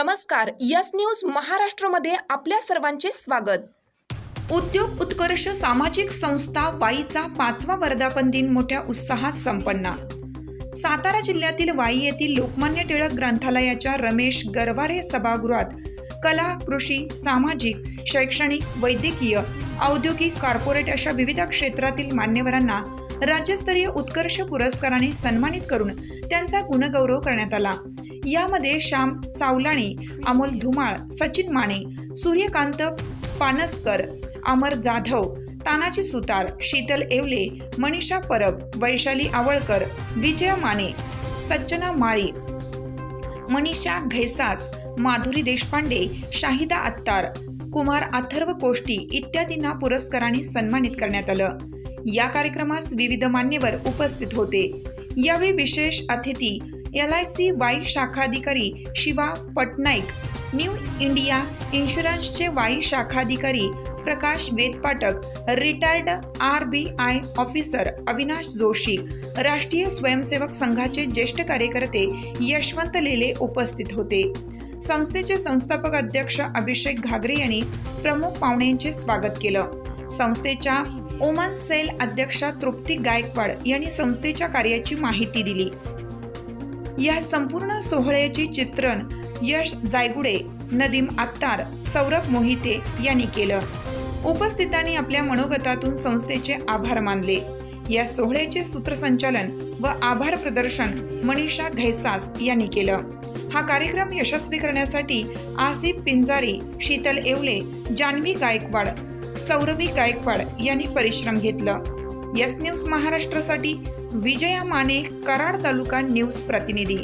नमस्कार yes news महाराष्ट्रमध्ये आपल्या सर्वांचे स्वागत. उद्योग उत्कर्ष सामाजिक संस्था वाईचा पाचवा वर्धापन दिन मोठ्या उत्साहात संपन्न. सातारा जिल्ह्यातील वाई येथील लोकमान्य टिळक ग्रंथालयाच्या रमेश गरवारे सभागृहात कला कृषी सामाजिक शैक्षणिक वैद्यकीय औद्योगिक कॉर्पोरेट अशा विविध क्षेत्रातील मान्यवरांना राज्यस्तरीय उत्कर्ष पुरस्काराने सन्मानित करून त्यांचा गुणगौरव करण्यात आला. यामध्ये श्याम सावलाणी अमोल धुमाळ सचिन माने सूर्यकांत पानसकर अमर जाधव तानाजी सुतार शीतल येवले मनीषा परब वैशाली आवळकर विजया माने सज्जना माळी मनीषा घैसास माधुरी देशपांडे शाहिदा अत्तार कुमार अथर्व कोष्टी इत्यादींना पुरस्काराने सन्मानित करण्यात आलं. या कार्यक्रमास विविध मान्यवर उपस्थित होते. यावेळी विशेष अतिथी एल आय सी वाई शाखाधिकारी शिवा पटनाईक न्यू इंडिया इन्शुरन्सचे Wai शाखाधिकारी Prakash Vedpatak retired R B I officer Avinash Joshi राष्ट्रीय स्वयंसेवक संघाचे ज्येष्ठ कार्यकर्ते यशवंत लेले उपस्थित होते. संस्थेचे संस्थापक अध्यक्ष अभिषेक घागरे यांनी प्रमुख पाहुण्यांचे स्वागत केलं. संस्थेच्या ओमन सेल अध्यक्षा तृप्ती गायकवाड यांनी संस्थेच्या कार्याची माहिती दिली. या संपूर्ण सोहळ्याचे चित्रण यश जायगुडे नदीम अत्तार सौरभ मोहिते यांनी केलं. उपस्थितांनी आपल्या मनोगतातून संस्थेचे आभार मानले. या सोहळ्याचे सूत्रसंचालन व आभार प्रदर्शन मनीषा घैसास यांनी केलं. हा कार्यक्रम यशस्वी करण्यासाठी आसिफ पिंजारी शीतल येवले जान्हवी गायकवाड सौरवी गायकवाड यांनी परिश्रम घेतलं. यस न्यूज महाराष्ट्रासाठी विजया माने कराड तालुका न्यूज प्रतिनिधी.